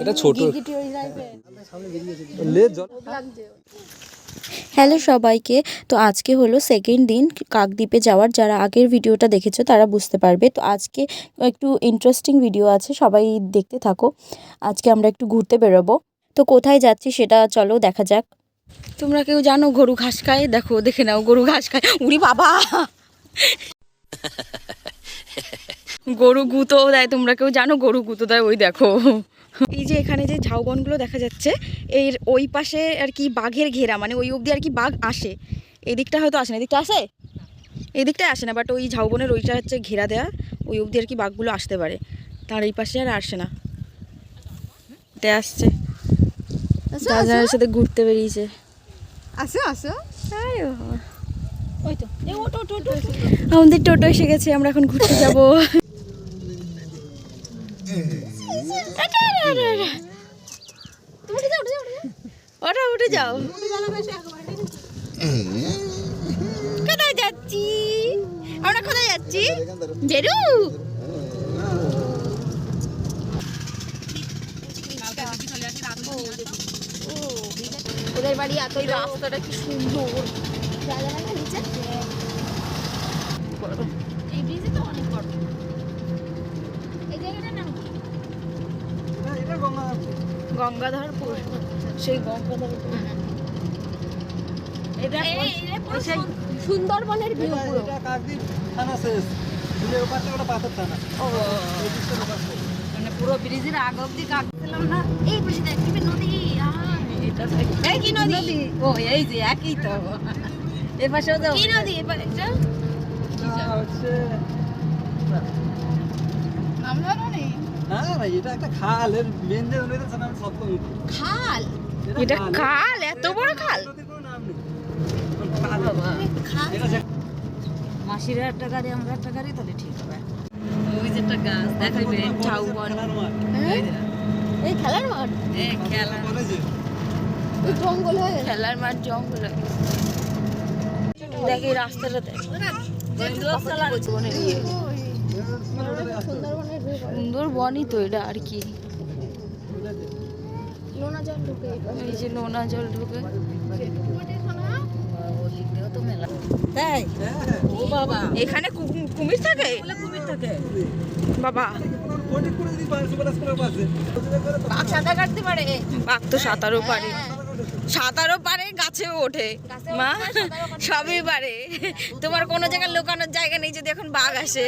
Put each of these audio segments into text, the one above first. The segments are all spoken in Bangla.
এটা ছোট। হ্যালো সবাইকে তো আজকে হলো সেকেন্ড দিন কাকদ্বীপে যাওয়ার। যারা আগের ভিডিওটা দেখেছ তারা বুঝতে পারবে। তো আজকে একটু ইন্টারেস্টিং ভিডিও আছে সবাই দেখতে থাকো। আজকে আমরা একটু ঘুরতে বেরোবো। তো কোথায় যাচ্ছি সেটা চলো দেখা যাক। তোমরা কেউ জানো গরু ঘাস খায়? দেখো দেখে নাও গরু ঘাস খায়। উড়ি বাবা! গরু গুঁতো দেয় তোমরা কেউ জানো? গরু গুঁতো দেয় ওই দেখো। এই যে এখানে যে ঝাউবনগুলো দেখা যাচ্ছে এর ওই পাশে আর কি বাঘের ঘেরা মানে ওই অবধি আর কি বাঘ আসে। এই দিকটা হয়তো আসে না এদিকটা আসে? এই দিকটায় আসে না বাট ওই ঝাউবনের ওইটা হচ্ছে ঘেরা দেয়া ওই অবধি আর কি বাঘগুলো আসতে পারে। তার এই পাশে আর আসে না। এটা আসছে। দাদার সাথে ঘুরতে বেরিয়েছে। আসো আসো। আমাদের টোটো এসে গেছে আমরা এখন ঘুরতে যাব। ওটা উঠে যাও কোথায় যাচ্ছি? আমরা কোথায় যাচ্ছি? ওদের বাড়ি এতই রাস্তাটা কি সুন্দর। নিচে। এই ব্রিজে তো অনেক বড়। এই জায়গাটার নাম কি? গঙ্গাধরপুর সেই গঙ্গাধরপুর এটা সেই সুন্দরবনের ভিউ পুরো। এটা কাকদ্বীপ থানা শেষ। দিলের ওপাশে ওটা পাথর থানা। মানে পুরো ব্রিজের আগ অব্দি কাটছিলাম না? এই পাশে দেখ কি নদী এটা এই কি নদী? ও এই যে একই তো। এ পাশেও যাও। কি নদী? নাম জানো নি না না এটা একটা খাল এর মেন যে নদীটা সেটা সপ্তমুখী খাল? এটা খাল। এত বড় খাল? নদীর কোনো নাম নেই। বাবা। খাল? এটা যে মাসির একটা গাড়ি আমরা একটা গাড়ি তাহলে ঠিক হবে। ওই যে একটা গাছ দেখাইবে ঝাউবন খেলার মাঠ। এই খেলার মাঠ? এই খেলা জঙ্গল হয়ে খেলার মাঠ জঙ্গল। হয়ে গেছে। রাস্তাটা দেখ। সুন্দরবনই তো এটা আর কি এই যে নোনা জল ঢুকে। ওদিক দিয়েও তো মেলা তাই বাবা এখানে কুমির থাকে? বলে কুমির থাকে। বাবা। বাঘ সাঁতার কাটতে পারে। বাঘ তো সাঁতারও পারে। সাঁতারও পারে গাছেও ওঠে। মা সবই পারে। তোমার কোনো জায়গায় লুকানোর জায়গা নেই যদি এখন বাঘ আসে।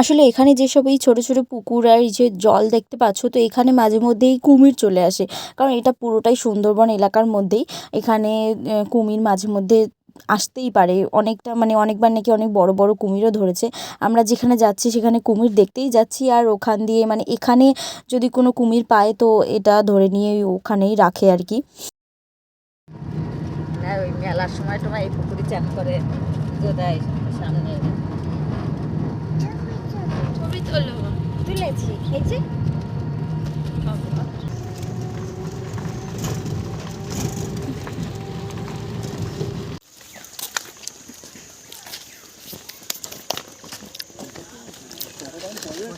আসলে এখানে যেসব এই ছোটো ছোটো পুকুর আর এই যে জল দেখতে পাচ্ছ তো এখানে মাঝে মধ্যেই কুমির চলে আসে। কারণ এটা পুরোটাই সুন্দরবন এলাকার মধ্যেই। এখানে কুমির মাঝে মধ্যে আসতেই পারে। অনেকটা মানে অনেকবার নাকি অনেক বড় বড় কুমিরও ধরেছে। আমরা যেখানে যাচ্ছি সেখানে কুমির দেখতেই যাচ্ছি আর ওখান দিয়ে মানে এখানে যদি কোনো কুমির পায় তো এটা ধরে নিয়ে ওখানেই রাখে আর কি। ওই মেলার সময় তোমার এই পুকুরে চান করে সামনে। ছবি তোলো। তুলেছি খেয়েছি?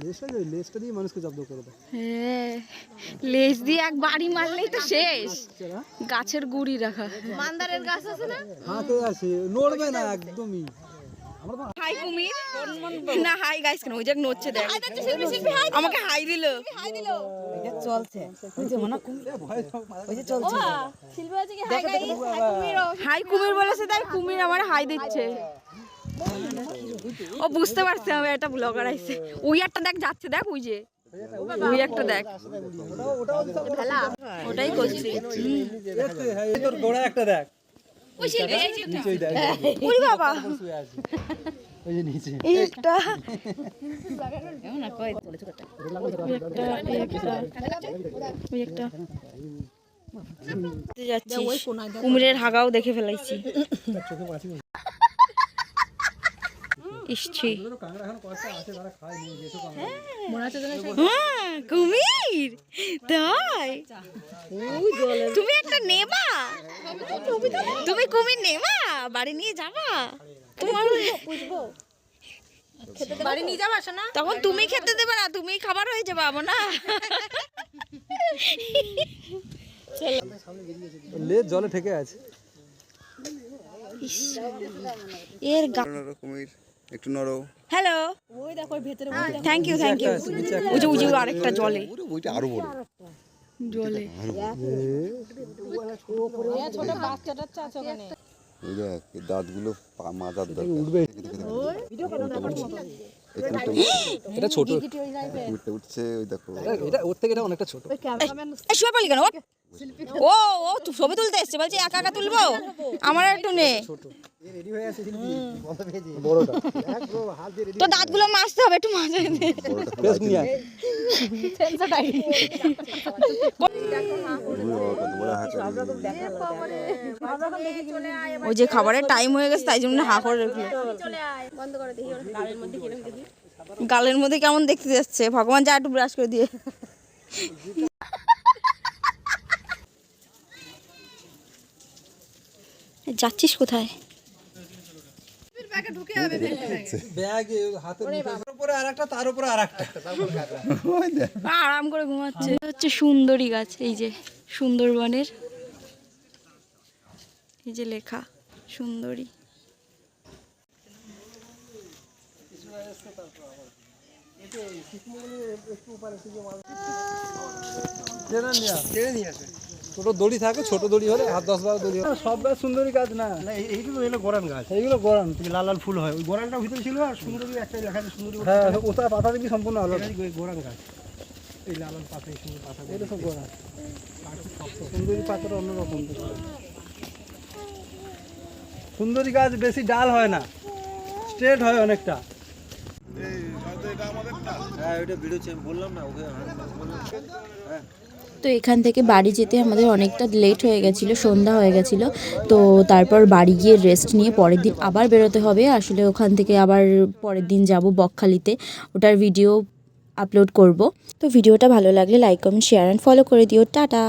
লেজটা লেজটা দিয়ে মানুষকে জব্দ করে দেয় হ্যাঁ লেজ দিয়ে এক বাড়ি মারলেই তো শেষ। গাছের গুড়ি রাখা। মান্দারের গাছ আছে না? হাতে আছে নড়বে না একদমই। হাই কুমির। না হাই গাইস কেন? ওই যাক নড়ছে দেখ। আমাকে হাই দিল। চলছে। ওই যে মনে ওই যে চলছে। হাই কুমির বলেছে তাই কুমির আমার হাই দিচ্ছে। ও বুঝতে পারছে আমি একটা ব্লগার আইছে। ওই একটা দেখ যাচ্ছে দেখ ওই যে। ওই একটা দেখ। ওটাই করছি। এই তোর গোড়া একটা দেখ। নিচেই দেখ। ওই বাবা। ওই যে নিচে। একটা। যাচ্ছি। কুমিরের হাগাও দেখে ফেলাইছি। ইসছি হ্যাঁ, কুমির তাই। তুমি একটা নেবা? তুমি কুমির নেবা? বাড়ি নিয়ে যাবা? তোমার বাড়ি নিয়ে যাবা শোনা তখন তুমি খেতে দেবে না তুমি খাবার হয়ে যাবে আমো না লেজ জলে ঠেকে আছে। এর গা কুমির। একটু নরো হ্যালো ওই থ্যাংক ইউ থ্যাংক ইউ উজু উজু আরেকটা জলে। ওইটা আরও বড়। জলে। ছোট বাচ্চা টাচ্চা আছে ওখানে ওই। দেখ দাঁতগুলো পা- দাঁত উঠবে এটা ছোট। উঠছে ওই দেখো। এটা ওর থেকে এটা অনেকটা ছোট। শুয়ে পড়লি কেন? ওঠ। ও ও তুই ছবি তুলতে এসছে বলছি একা একা তুলবো? আমার একটু নে বড়টা তো দাঁতগুলো মাজতে হবে একটু মাজে দে। বেশ নিয়ে আয়। বড় হাঁটা ওই যে খাবারের টাইম হয়ে গেছে তাই জন্য হা করে রাখল গালের মধ্যে কেমন দেখতে যাচ্ছে? ভগবান যা একটু ব্রাশ করে দিয়ে যাচ্ছিস কোথায় ব্যাগ এ হাতের মুঠোয়। তার উপরে আরেকটা তার উপরে আরেকটা আরাম করে ঘুমাচ্ছে। হচ্ছে সুন্দরী গাছ এই যে সুন্দরবনের। এই যে লেখা সুন্দরী। টেনে নিয়ে টেনে নিয়ে আসে। ছোট দড়ি থাকে ছোট দড়ি হলে হাত দশ বারো দড়ি হলে। সব গাছ সুন্দরী গাছ না। এইগুলো এলো গোরান গাছ। এইগুলো গরম লাল লাল ফুল হয়। ওই গোরানটা ভিতরে ছিল আর সুন্দরী একটা লেখা সুন্দরী হ্যাঁ ওটা পাতা দেখবি সম্পূর্ণ আলাদা। গোরান গাছ। এই লাল লাল পাতা এই সুন্দর পাতা এটা সব গোড়া সুন্দরী পাতাটা অন্যরকম। সুন্দরী গাছ বেশি ডাল হয় না। স্ট্রেট হয় অনেকটা। হ্যাঁ ওইটা আমি বললাম না ওকে হ্যাঁ। তো এখান থেকে বাড়ি যেতে আমাদের অনেকটা লেট হয়ে গেছিল, সন্ধ্যা হয়ে গেছিল। তো তারপর বাড়ি গিয়ে রেস্ট নিয়ে পরের দিন আবার বেরোতে হবে। আসলে ওখান থেকে আবার পরের দিন যাব বকখালিতে। ওটার ভিডিও আপলোড করব। তো ভিডিওটা ভালো লাগলে like comment share and follow করে দিও। টাটা!